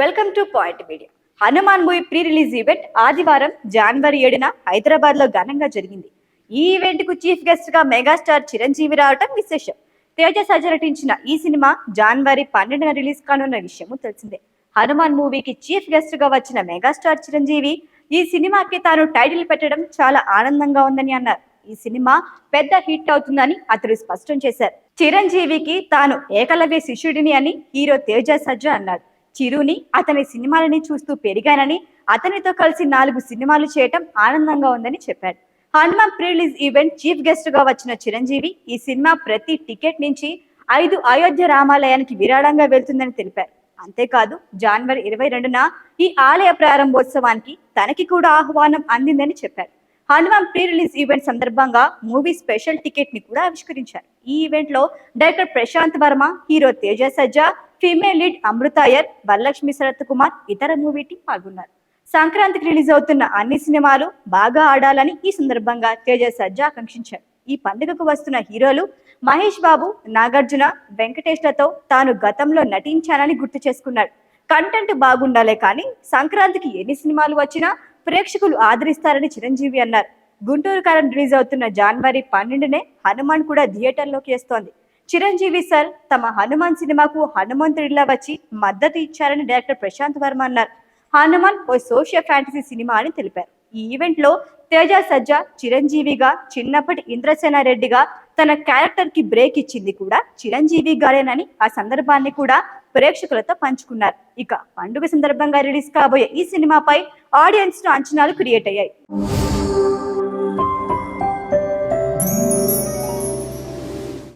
Welcome to point media. Hanuman movie pre release event ఆదివారం జనవరి ఏడున హైదరాబాద్లో ఘనంగా జరిగింది. ఈ ఈవెంట్కు చీఫ్ గెస్ట్గా మెగాస్టార్ చిరంజీవి రావటం విశేషం. తేజ సజ నటించిన ఈ సినిమా జనవరి పన్నెండున రిలీజ్ కానున్న విషయము తెలిసిందే. హనుమాన్ మూవీకి చీఫ్ గెస్ట్గా వచ్చిన మెగాస్టార్ చిరంజీవి ఈ సినిమాకి తాను టైటిల్ పెట్టడం చాలా ఆనందంగా ఉందని అన్నారు. ఈ సినిమా పెద్ద హిట్ అవుతుందని అతడు స్పష్టం చేశారు. చిరంజీవికి తాను ఏకలవ్య శిష్యుడిని అని హీరో తేజ సజ్జ అన్నాడు చిరుని అతని సినిమాలని చూస్తూ పెరిగానని అతనితో కలిసి నాలుగు సినిమాలు చేయటం ఆనందంగా ఉందని చెప్పాడు. Hanuman pre release event chief గెస్ట్గా వచ్చిన చిరంజీవి ఈ సినిమా ప్రతి టికెట్ నుంచి ఐదు అయోధ్య రామాలయానికి విరాళంగా వెళ్తుందని తెలిపారు. అంతేకాదు జనవరి ఇరవై రెండున ఈ ఆలయ ప్రారంభోత్సవానికి తనకి కూడా ఆహ్వానం అందిందని చెప్పారు. హనుమాన్ ప్రీ రిలీజ్ ఈవెంట్ సందర్భంగా మూవీ స్పెషల్ టికెట్ని కూడా ఆవిష్కరించారు. ఈ ఈవెంట్లో director Prashanth Varma hero Teja Sajja female lead Amritha Aiyer Varalaxmi Sarath Kumar ఇతర మూవీ టీం పాల్గొన్నారు. సంక్రాంతికి రిలీజ్ అవుతున్న అన్ని సినిమాలు బాగా ఆడాలని ఈ సందర్భంగా తేజ సజ్జా ఆకాంక్షించారు. ఈ పండుగకు వస్తున్న హీరోలు మహేష్ బాబు నాగార్జున వెంకటేష్లతో తాను గతంలో నటించానని గుర్తు చేసుకున్నాడు కంటెంట్ బాగుండాలే కానీ సంక్రాంతికి ఎన్ని సినిమాలు వచ్చినా ప్రేక్షకులు ఆదరిస్తారని చిరంజీవి అన్నారు. గుంటూరు కాలం రిలీజ్ అవుతున్న జనవరి పన్నెండునే హనుమాన్ కూడా థియేటర్లోకి వేస్తోంది. చిరంజీవి సార్ తమ హనుమాన్ సినిమాకు హనుమంతుడిలా వచ్చి మద్దతు ఇచ్చారని డైరెక్టర్ ప్రశాంత్ వర్మ అన్నారు. హనుమాన్ ఓ సోషల్ ఫ్యాంటసీ సినిమా అని తెలిపారు. ఈ ఈవెంట్లో తేజ సజ్జా చిరంజీవిగా చిన్నప్పటి ఇంద్రసేన రెడ్డిగా తన క్యారెక్టర్కి బ్రేక్ ఇచ్చింది కూడా చిరంజీవి గారేనని ఆ సందర్భాన్ని కూడా ప్రేక్షకులతో పంచుకున్నారు. ఇక పండుగ సందర్భంగా రిలీజ్ కాబోయే ఈ సినిమాపై ఆడియన్స్ను అంచనాలు క్రియేట్ అయ్యాయి.